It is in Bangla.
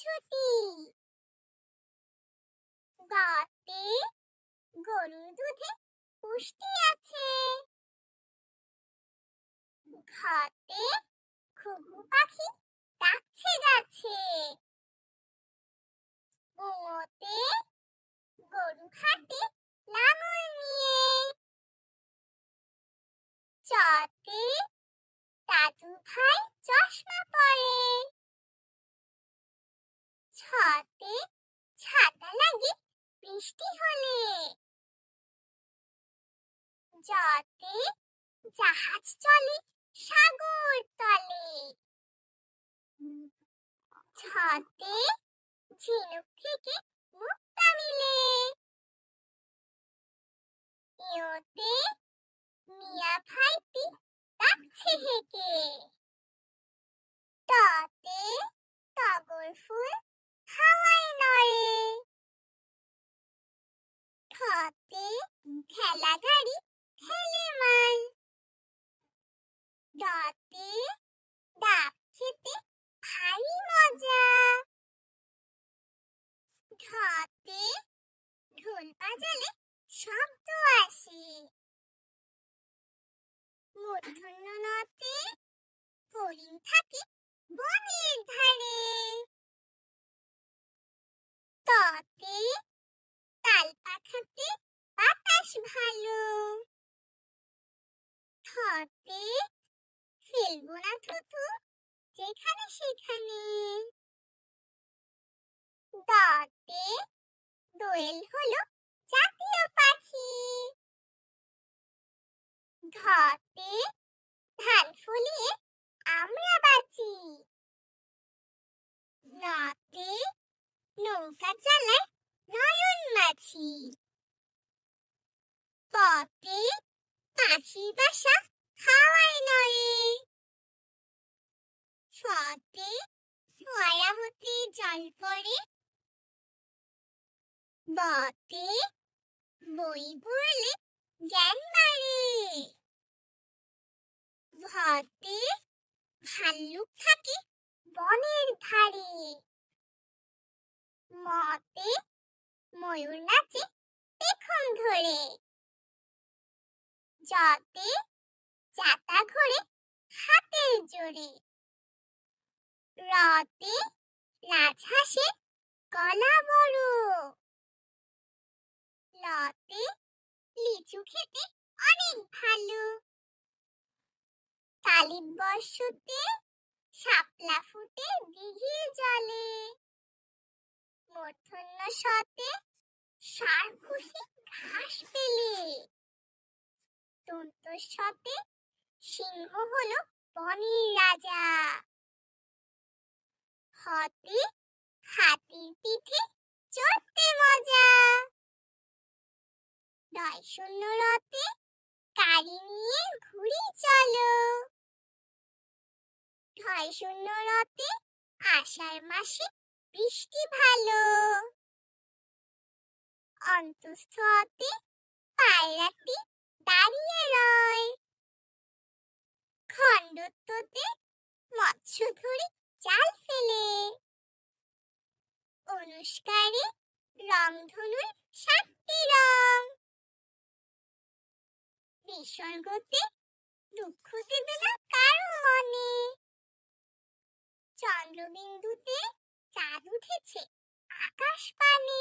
খুশি গাতে গরুর দুধে পুষ্টি আছে। ঘাটে ঘুঘু পাখি ডাকছে গাছে। ওতে গরু ঘাটে লাঙল নিয়ে। চতে দাদু ভাই চশমা পরে। ছতে ছাতা লাগে বৃষ্টি হলে। জতে জাহাজ চলে সাগর তলে। ছতে ঝিনুক থেকে মুক্তা মিলে। ইয়োতে মিয়া ভাইটি ডাকছে হেকে তাতে টগর ফুল হাওয়ায় নড়ে ঠতে ঠেলা গাড়ি ঠেলে মাল। ডতে ডাব খেতে ভারী মজা। ঢতে ঢোল বাজালে শব্দ আসে। মূর্ধন্য নতে হরিণ থাকে বনের ধারে। ততে বাতাস ভালো। থতে ফেলব না যেখানে সেখানে। দতে দোয়েল হলো জাতীয় পাখি। ধতে ধান আমরা বাঁচি। নতে নৌকা চালায় নয়ন মাছি পথে পাখি বাসা হাওয়ায় নড়ে। ছতে ছয়া হতে জল পড়ে। বতে বই পড়লে জ্ঞান বাড়ে। ভতে ভাল্লুক থাকে বনের ধারে। মতে ময়ূর নাচে পেখম ধরে। জতে চাতা ঘোরে হাতের জোরে। রতে রাজহাঁসে গলা বড়। লতে লিচু খেতে অনেক ভালো। কালির বর্ষতে শাপলা ফুটে দিঘির জলে। মূর্ধন্য শতে সারখুশি ঘাস পেলে। দন্ত শতে সিংহ হলো বনের রাজা। হতে হাতির পিঠে চড়তে মজা। নয় শূন্য রতে গাড়ি নিয়ে ঘুরি চলো। ঢয় শূন্য রতে আষাঢ় মাসে বৃষ্টি ভালো। অন্তঃস্থতে পায়রাটি দাঁড়িয়ে রয়। খণ্ডত্বতে মৎস্য ধরে জাল ফেলে। অনুষ্কারে রংধনুর সাতটি রং। বিসর্গতে দুঃখ দেবে না কারও মনে। চন্দ্রবিন্দুতে চাঁদ উঠেছে আকাশ পানে।